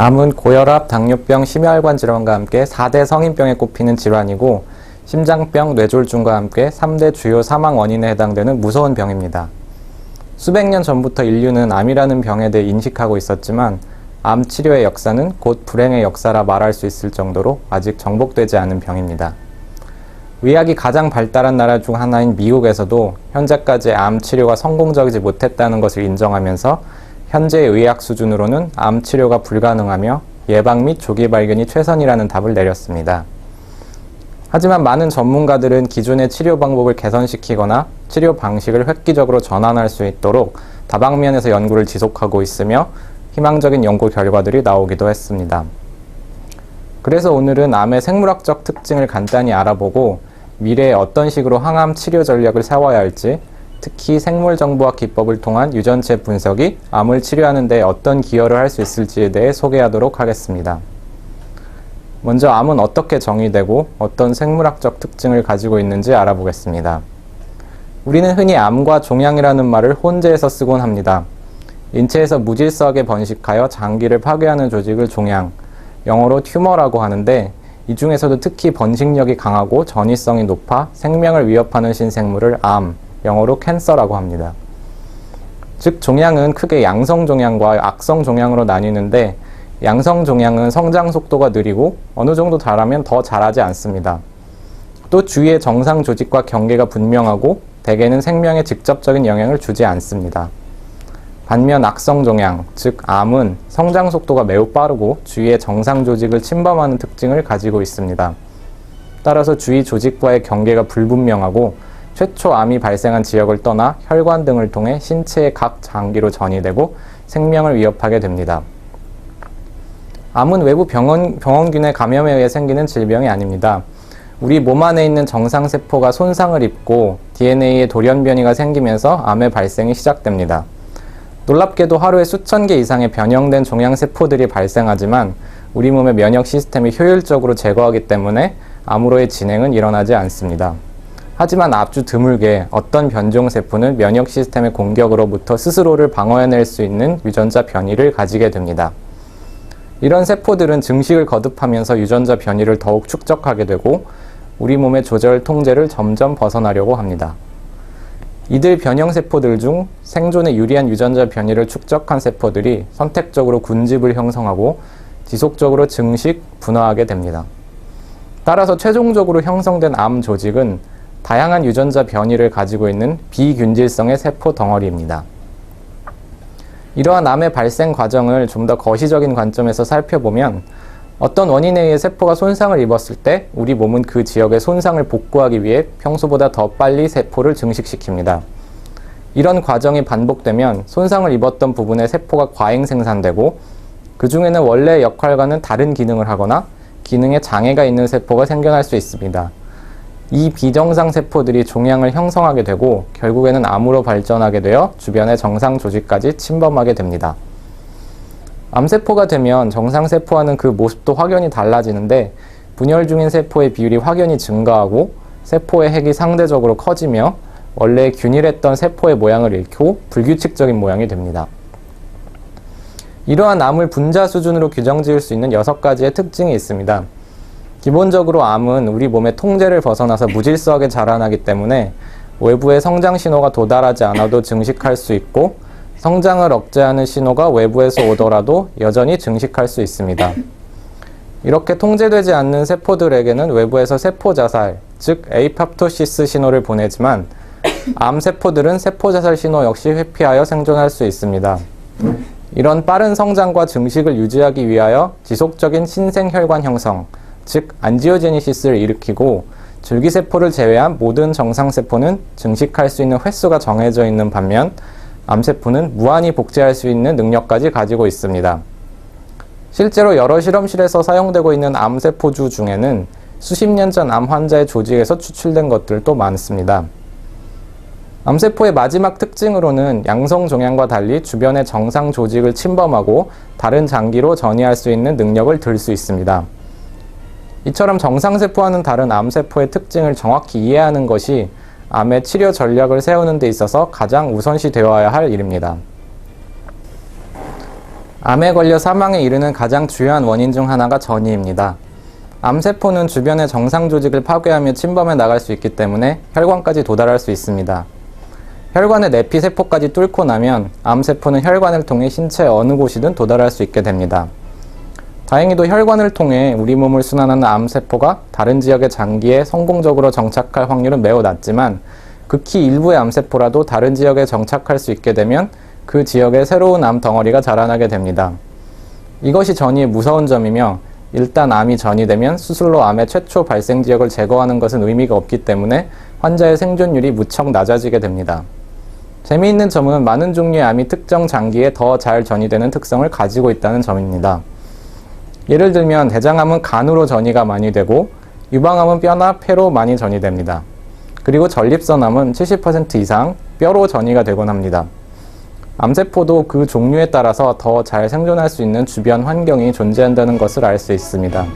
암은 고혈압, 당뇨병, 심혈관 질환과 함께 4대 성인병에 꼽히는 질환이고 심장병, 뇌졸중과 함께 3대 주요 사망 원인에 해당되는 무서운 병입니다. 수백 년 전부터 인류는 암이라는 병에 대해 인식하고 있었지만 암 치료의 역사는 곧 불행의 역사라 말할 수 있을 정도로 아직 정복되지 않은 병입니다. 의학이 가장 발달한 나라 중 하나인 미국에서도 현재까지 암 치료가 성공적이지 못했다는 것을 인정하면서 현재의 의학 수준으로는 암 치료가 불가능하며 예방 및 조기 발견이 최선이라는 답을 내렸습니다. 하지만 많은 전문가들은 기존의 치료 방법을 개선시키거나 치료 방식을 획기적으로 전환할 수 있도록 다방면에서 연구를 지속하고 있으며 희망적인 연구 결과들이 나오기도 했습니다. 그래서 오늘은 암의 생물학적 특징을 간단히 알아보고 미래에 어떤 식으로 항암 치료 전략을 세워야 할지 특히 생물 정보학 기법을 통한 유전체 분석이 암을 치료하는 데 어떤 기여를 할 수 있을지에 대해 소개하도록 하겠습니다. 먼저 암은 어떻게 정의되고 어떤 생물학적 특징을 가지고 있는지 알아보겠습니다. 우리는 흔히 암과 종양이라는 말을 혼재해서 쓰곤 합니다. 인체에서 무질서하게 번식하여 장기를 파괴하는 조직을 종양, 영어로 튜머라고 하는데 이 중에서도 특히 번식력이 강하고 전이성이 높아 생명을 위협하는 신생물을 암, 영어로 캔서라고 합니다. 즉 종양은 크게 양성 종양과 악성 종양으로 나뉘는데 양성 종양은 성장 속도가 느리고 어느 정도 자라면 더 자라지 않습니다. 또 주위의 정상 조직과 경계가 분명하고 대개는 생명에 직접적인 영향을 주지 않습니다. 반면 악성 종양, 즉 암은 성장 속도가 매우 빠르고 주위의 정상 조직을 침범하는 특징을 가지고 있습니다. 따라서 주위 조직과의 경계가 불분명하고 최초 암이 발생한 지역을 떠나 혈관 등을 통해 신체의 각 장기로 전이되고 생명을 위협하게 됩니다. 암은 외부 병원, 병원균의 감염에 의해 생기는 질병이 아닙니다. 우리 몸 안에 있는 정상세포가 손상을 입고 DNA의 돌연 변이가 생기면서 암의 발생이 시작됩니다. 놀랍게도 하루에 수천 개 이상의 변형된 종양세포들이 발생하지만 우리 몸의 면역 시스템이 효율적으로 제거하기 때문에 암으로의 진행은 일어나지 않습니다. 하지만 아주 드물게 어떤 변종 세포는 면역 시스템의 공격으로부터 스스로를 방어해낼 수 있는 유전자 변이를 가지게 됩니다. 이런 세포들은 증식을 거듭하면서 유전자 변이를 더욱 축적하게 되고 우리 몸의 조절 통제를 점점 벗어나려고 합니다. 이들 변형 세포들 중 생존에 유리한 유전자 변이를 축적한 세포들이 선택적으로 군집을 형성하고 지속적으로 증식, 분화하게 됩니다. 따라서 최종적으로 형성된 암 조직은 다양한 유전자 변이를 가지고 있는 비균질성의 세포 덩어리입니다. 이러한 암의 발생 과정을 좀 더 거시적인 관점에서 살펴보면 어떤 원인에 의해 세포가 손상을 입었을 때 우리 몸은 그 지역의 손상을 복구하기 위해 평소보다 더 빨리 세포를 증식시킵니다. 이런 과정이 반복되면 손상을 입었던 부분의 세포가 과잉 생산되고 그 중에는 원래 역할과는 다른 기능을 하거나 기능에 장애가 있는 세포가 생겨날 수 있습니다. 이 비정상 세포들이 종양을 형성하게 되고 결국에는 암으로 발전하게 되어 주변의 정상 조직까지 침범하게 됩니다. 암세포가 되면 정상 세포와는 그 모습도 확연히 달라지는데 분열 중인 세포의 비율이 확연히 증가하고 세포의 핵이 상대적으로 커지며 원래 균일했던 세포의 모양을 잃고 불규칙적인 모양이 됩니다. 이러한 암을 분자 수준으로 규정 지을 수 있는 여섯 가지의 특징이 있습니다. 기본적으로 암은 우리 몸의 통제를 벗어나서 무질서하게 자라나기 때문에 외부의 성장 신호가 도달하지 않아도 증식할 수 있고 성장을 억제하는 신호가 외부에서 오더라도 여전히 증식할 수 있습니다. 이렇게 통제되지 않는 세포들에게는 외부에서 세포 자살, 즉 에이팝토시스 신호를 보내지만 암 세포들은 세포 자살 신호 역시 회피하여 생존할 수 있습니다. 이런 빠른 성장과 증식을 유지하기 위하여 지속적인 신생혈관 형성, 즉 안지오제니시스를 일으키고 줄기세포를 제외한 모든 정상세포는 증식할 수 있는 횟수가 정해져 있는 반면 암세포는 무한히 복제할 수 있는 능력까지 가지고 있습니다. 실제로 여러 실험실에서 사용되고 있는 암세포주 중에는 수십 년 전 암 환자의 조직에서 추출된 것들도 많습니다. 암세포의 마지막 특징으로는 양성 종양과 달리 주변의 정상 조직을 침범하고 다른 장기로 전이할 수 있는 능력을 들 수 있습니다. 이처럼 정상세포와는 다른 암세포의 특징을 정확히 이해하는 것이 암의 치료 전략을 세우는 데 있어서 가장 우선시 되어야 할 일입니다. 암에 걸려 사망에 이르는 가장 주요한 원인 중 하나가 전이입니다. 암세포는 주변의 정상 조직을 파괴하며 침범해 나갈 수 있기 때문에 혈관까지 도달할 수 있습니다. 혈관의 내피 세포까지 뚫고 나면 암세포는 혈관을 통해 신체 어느 곳이든 도달할 수 있게 됩니다. 다행히도 혈관을 통해 우리 몸을 순환하는 암세포가 다른 지역의 장기에 성공적으로 정착할 확률은 매우 낮지만 극히 일부의 암세포라도 다른 지역에 정착할 수 있게 되면 그 지역에 새로운 암 덩어리가 자라나게 됩니다. 이것이 전이의 무서운 점이며 일단 암이 전이되면 수술로 암의 최초 발생 지역을 제거하는 것은 의미가 없기 때문에 환자의 생존율이 무척 낮아지게 됩니다. 재미있는 점은 많은 종류의 암이 특정 장기에 더 잘 전이되는 특성을 가지고 있다는 점입니다. 예를 들면 대장암은 간으로 전이가 많이 되고 유방암은 뼈나 폐로 많이 전이됩니다. 그리고 전립선암은 70% 이상 뼈로 전이가 되곤 합니다. 암세포도 그 종류에 따라서 더 잘 생존할 수 있는 주변 환경이 존재한다는 것을 알 수 있습니다.